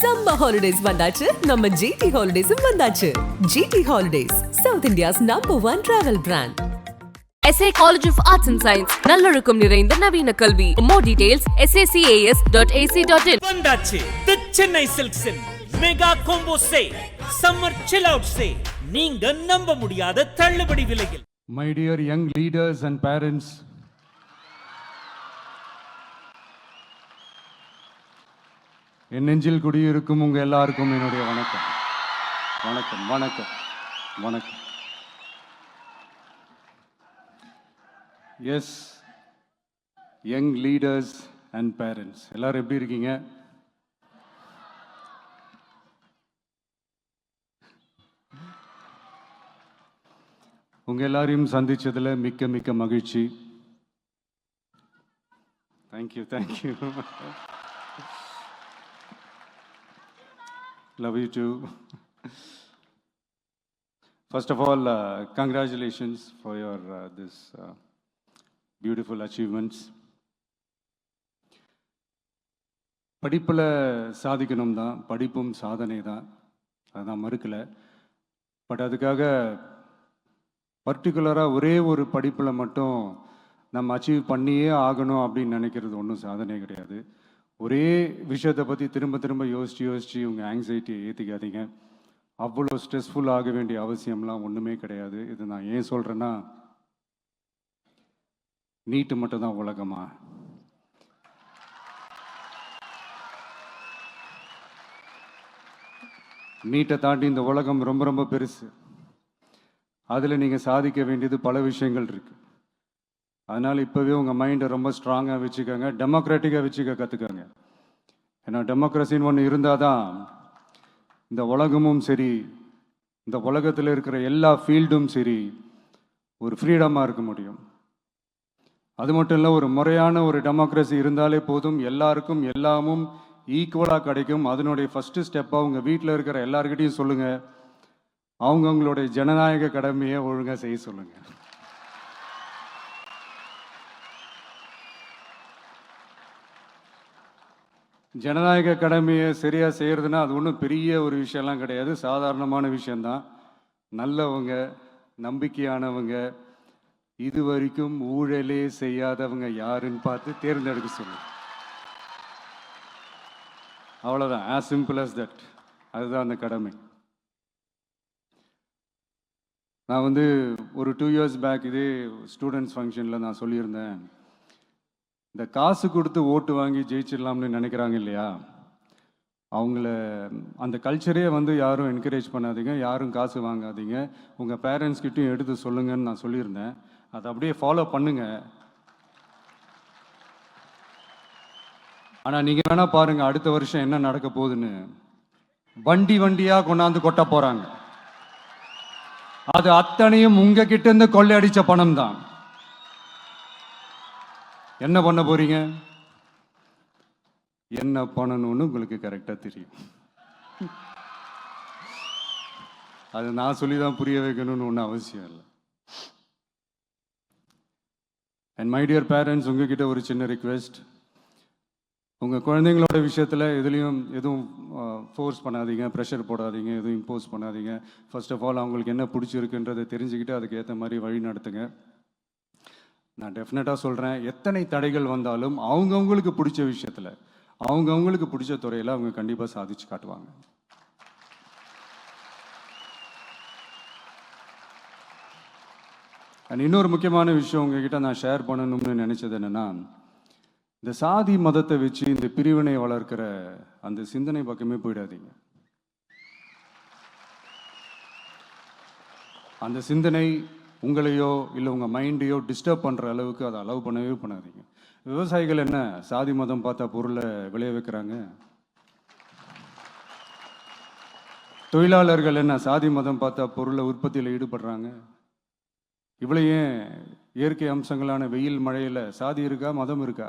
Summer holidays வந்தாச்சு. நம்ம GT ஹாலிடேஸும் வந்தாச்சு. GT holidays South India's number one travel brand SA College of Arts and Science நல்லொழுக்கம் நிறைந்த நவீன கல்வி. More details sacas.ac.in வந்தாச்சு. The Chennai சில்க்ஸின் mega combo say summer chill out say நீங்க நம்ப முடியாத தள்ளுபடி விலையில். My dear young leaders and parents, என் நெஞ்சில் குடியிருக்கும் உங்கள் எல்லாருக்கும் என்னுடைய வணக்கம். வணக்கம் வணக்கம் வணக்கம். Yes young leaders and parents எல்லாரும் எப்படி இருக்கீங்க? உங்கள் எல்லாரையும் சந்தித்ததில் மிக்க மிக்க மகிழ்ச்சி. Thank you thank you love you too first of all congratulations for your this beautiful achievements படிப்பில் சாதிக்கணும் தான் படிப்பும் சாதனை தான் அதுதான் மறுக்கலை. பட் அதுக்காக பர்டிகுலராக ஒரே ஒரு படிப்பில் மட்டும் நம்ம அச்சீவ் பண்ணியே ஆகணும் அப்படின்னு நினைக்கிறது ஒன்றும் சாதனை கிடையாது. ஒரே விஷயத்தை பற்றி திரும்ப திரும்ப யோசித்து யோசித்து உங்கள் ஆங்ஸைட்டியை ஏற்றிக்காதீங்க அவ்வளோ ஸ்ட்ரெஸ்ஃபுல் ஆக வேண்டிய அவசியம்லாம் ஒன்றுமே கிடையாது. இது நான் ஏன் சொல்கிறேன்னா நீட்டு மட்டும் தான் உலகமா? நீட்டை தாண்டி இந்த உலகம் ரொம்ப ரொம்ப பெருசு. அதில் நீங்கள் சாதிக்க வேண்டியது பல விஷயங்கள் இருக்குது அதனால் இப்போவே உங்கள் மைண்டை ரொம்ப ஸ்ட்ராங்காக வச்சுக்கோங்க. டெமோக்ராட்டிக்காக வச்சுக்க கற்றுக்கோங்க ஏன்னா டெமோக்ரஸின்னு ஒன்று இருந்தால் தான் இந்த உலகமும் சரி இந்த உலகத்தில் இருக்கிற எல்லா ஃபீல்டும் சரி ஒரு ஃப்ரீடமாக இருக்க முடியும். அது மட்டும் இல்லை ஒரு முறையான ஒரு டெமோக்ரஸி இருந்தாலே போதும். எல்லாருக்கும் எல்லாமும் ஈக்குவலாக கிடைக்கும். அதனுடைய ஃபஸ்ட்டு ஸ்டெப்பாக உங்கள் வீட்டில் இருக்கிற எல்லாருக்கிட்டையும் சொல்லுங்கள் அவங்கவுங்களுடைய ஜனநாயக கடமையை ஒழுங்காக செய்ய சொல்லுங்கள் ஜனநாயக கடமையை சரியாக செய்கிறதுனா அது ஒன்றும் பெரிய ஒரு விஷயம்லாம் கிடையாது. சாதாரணமான விஷயந்தான் நல்லவங்க நம்பிக்கையானவங்க இது வரைக்கும் ஊழலே செய்யாதவங்க யாருன்னு பார்த்து தேர்ந்தெடுக்க சொல்லு. அவ்வளோதான் ஆஸ் சிம்பிள் அஸ் தட் அதுதான் அந்த கடமை. நான் வந்து ஒரு டூ இயர்ஸ் பேக் இதே ஸ்டூடெண்ட்ஸ் ஃபங்க்ஷனில் நான் சொல்லியிருந்தேன். இந்த காசு கொடுத்து ஓட்டு வாங்கி ஜெயிச்சிடலாம்னு நினைக்கிறாங்க இல்லையா? அவங்கள அந்த கல்ச்சரே வந்து யாரும் என்கரேஜ் பண்ணாதீங்க யாரும் காசு வாங்காதீங்க. உங்கள் பேரண்ட்ஸ்கிட்டையும் எடுத்து சொல்லுங்கன்னு நான் சொல்லியிருந்தேன். அதை அப்படியே ஃபாலோ பண்ணுங்க. ஆனால் நீங்கள் வேணால் பாருங்கள் அடுத்த வருஷம் என்ன நடக்க போகுதுன்னு. வண்டி வண்டியாக கொண்டாந்து கொட்ட போகிறாங்க அது அத்தனையும் உங்ககிட்ட இருந்து கொள்ளையடிச்ச பணம் தான் என்ன பண்ண போறீங்க? என்ன பண்ணணும்னு உங்களுக்கு கரெக்டாக தெரியும். அது நான் சொல்லி தான் புரிய வைக்கணும்னு ஒன்றும் அவசியம் இல்லை. அண்ட் மை டியர் பேரண்ட்ஸ் உங்ககிட்ட ஒரு சின்ன ரிக்வெஸ்ட் உங்கள் குழந்தைங்களோட விஷயத்தில் எதுலேயும் எதுவும் ஃபோர்ஸ் பண்ணாதீங்க ப்ரெஷர் போடாதீங்க எதுவும் இம்போஸ் பண்ணாதீங்க. ஃபர்ஸ்ட் ஆஃப் ஆல் அவங்களுக்கு என்ன பிடிச்சிருக்குன்றதை தெரிஞ்சுக்கிட்டு அதுக்கு ஏற்ற மாதிரி வழி நடத்துங்க. நான் டெஃபினட்டாக சொல்கிறேன் எத்தனை தடைகள் வந்தாலும் அவங்கவுங்களுக்கு பிடிச்ச விஷயத்தில் அவங்கவுங்களுக்கு பிடிச்ச துறையில் அவங்க கண்டிப்பாக சாதிச்சு காட்டுவாங்க. அண்ட் இன்னொரு முக்கியமான விஷயம் உங்ககிட்ட நான் ஷேர் பண்ணணும்னு நினச்சது என்னென்னா இந்த சாதி மதத்தை வச்சு இந்த பிரிவினை வளர்க்கிற அந்த சிந்தனை பக்கமே போயிடாதீங்க. அந்த சிந்தனை உங்களையோ இல்லை உங்கள் மைண்டையோ டிஸ்டர்ப் பண்ணுற அளவுக்கு அதை அலோவ் பண்ணவே பண்ணாதீங்க. விவசாயிகள் என்ன சாதி மதம் பார்த்தா பொருளை விளைய வைக்கிறாங்க? தொழிலாளர்கள் என்ன சாதி மதம் பார்த்தா பொருளை உற்பத்தியில் ஈடுபடுறாங்க? இவ்வளோ ஏன் இயற்கை அம்சங்களான வெயில் மழையில் சாதி இருக்கா மதம் இருக்கா?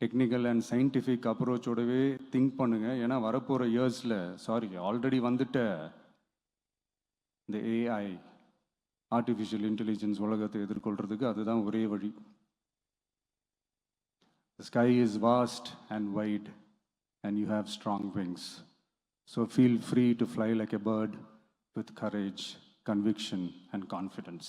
டெக்னிக்கல் அண்ட் சயின்டிஃபிக் அப்ரோச்சோடவே திங்க் பண்ணுங்கள் ஏன்னா வரப்போகிற இயர்ஸில் சாரி ஆல்ரெடி வந்துட்ட இந்த ஏஐ ஆர்டிஃபிஷியல் இன்டெலிஜென்ஸ் உலகத்தை எதிர்கொள்கிறதுக்கு அதுதான் ஒரே வழி. Sky is vast and wide and you have strong wings so feel free to fly like a bird with courage conviction and confidence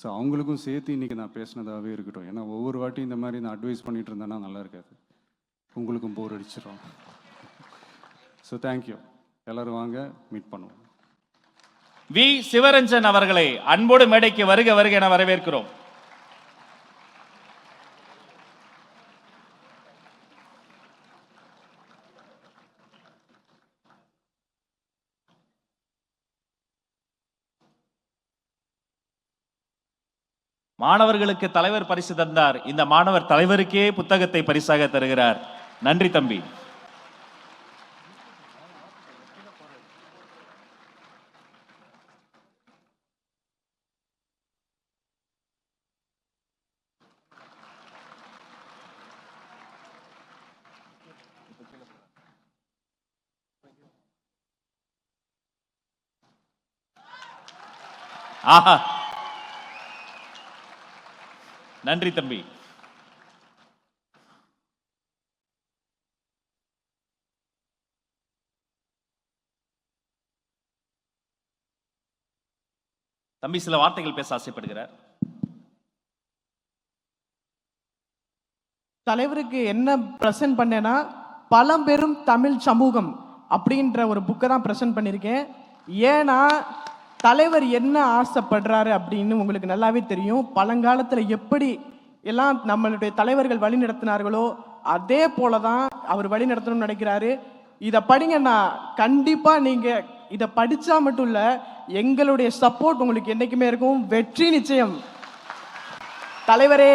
so அவங்களுக்கும் சேர்த்து இன்றைக்கி நான் பேசினதாகவே இருக்கட்டும். ஏன்னா ஒவ்வொரு வாட்டி இந்த மாதிரி நான் அட்வைஸ் பண்ணிட்டு இருந்தேன்னா நல்லா இருக்காது. உங்களுக்கும் போர் அடிச்சிடும் ஸோ தேங்க்யூ எல்லோரும் வாங்க மீட் பண்ணுவோம். வி சிவரஞ்சன் அவர்களை அன்போடு மேடைக்கு வருக வருக என வரவேற்கிறோம். மாணவர்களுக்கு தலைவர் பரிசு தந்தார். இந்த மாணவர் தலைவருக்கே புத்தகத்தை பரிசாக தருகிறார். நன்றி தம்பி. ஆஹா. நன்றி தம்பி. தம்பி சில வார்த்தைகள் பேச ஆசைப்படுகிறார். தலைவருக்கு என்ன ப்ரெசென்ட் பண்ணேன்னா பழம்பெரும் தமிழ் சமூகம் அப்படின்ற ஒரு புக்கை தான் ப்ரெசென்ட் பண்ணியிருக்கேன். ஏன்னா தலைவர் என்ன ஆசைப்படுறாரு அப்படின்னு உங்களுக்கு நல்லாவே தெரியும். பழங்காலத்தில் எப்படி எல்லாம் நம்மளுடைய தலைவர்கள் வழி நடத்தினார்களோ அதே போல தான் அவர் வழி நடத்தணும்னு நினைக்கிறாரு. இதை படிங்கண்ணா கண்டிப்பாக நீங்கள் இதை படித்தா மட்டும் இல்லை எங்களுடைய சப்போர்ட் உங்களுக்கு என்றைக்குமே இருக்கும். வெற்றி நிச்சயம். தலைவரே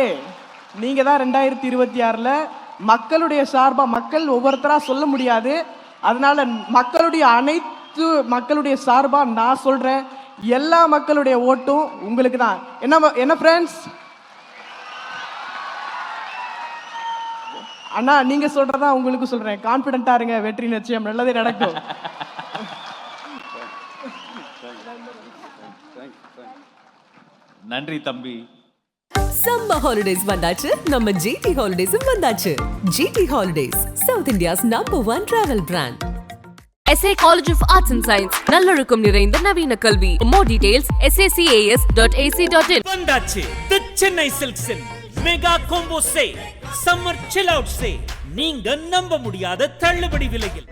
நீங்கள் தான் ரெண்டாயிரத்தி இருபத்தி ஆறில் மக்களுடைய சார்பாக மக்கள் ஒவ்வொருத்தராக சொல்ல முடியாது. அதனால் மக்களுடைய அனைத்து மக்களுடைய சார்பாக நான் சொல்கிறேன் எல்லா மக்களுடைய ஓட்டும் உங்களுக்கு தான். என்ன என்ன ஃப்ரெண்ட்ஸ் அண்ணா நீங்க சொல்றதா உங்களுக்கு சொல்றேன். கான்பிடண்டா இருங்க வெற்றி நிச்சயம். நல்லதே நடக்கும். நன்றி தம்பி. சம்மர் ஹாலிடேஸ் வந்தாச்சு. நம்ம ஜிடி ஹாலிடேஸும் வந்தாச்சு. GT holidays South India's number one travel brand SA College of Arts and Science நல்லொழுக்கம் நிறைந்த நவீன கல்வி. More details SACAS dot AC dot in வந்தாச்சு. The Chennai சில்க்ஸின் mega combo say summer chill out say நீங்க நம்ப முடியாத தள்ளுபடி விலையில்.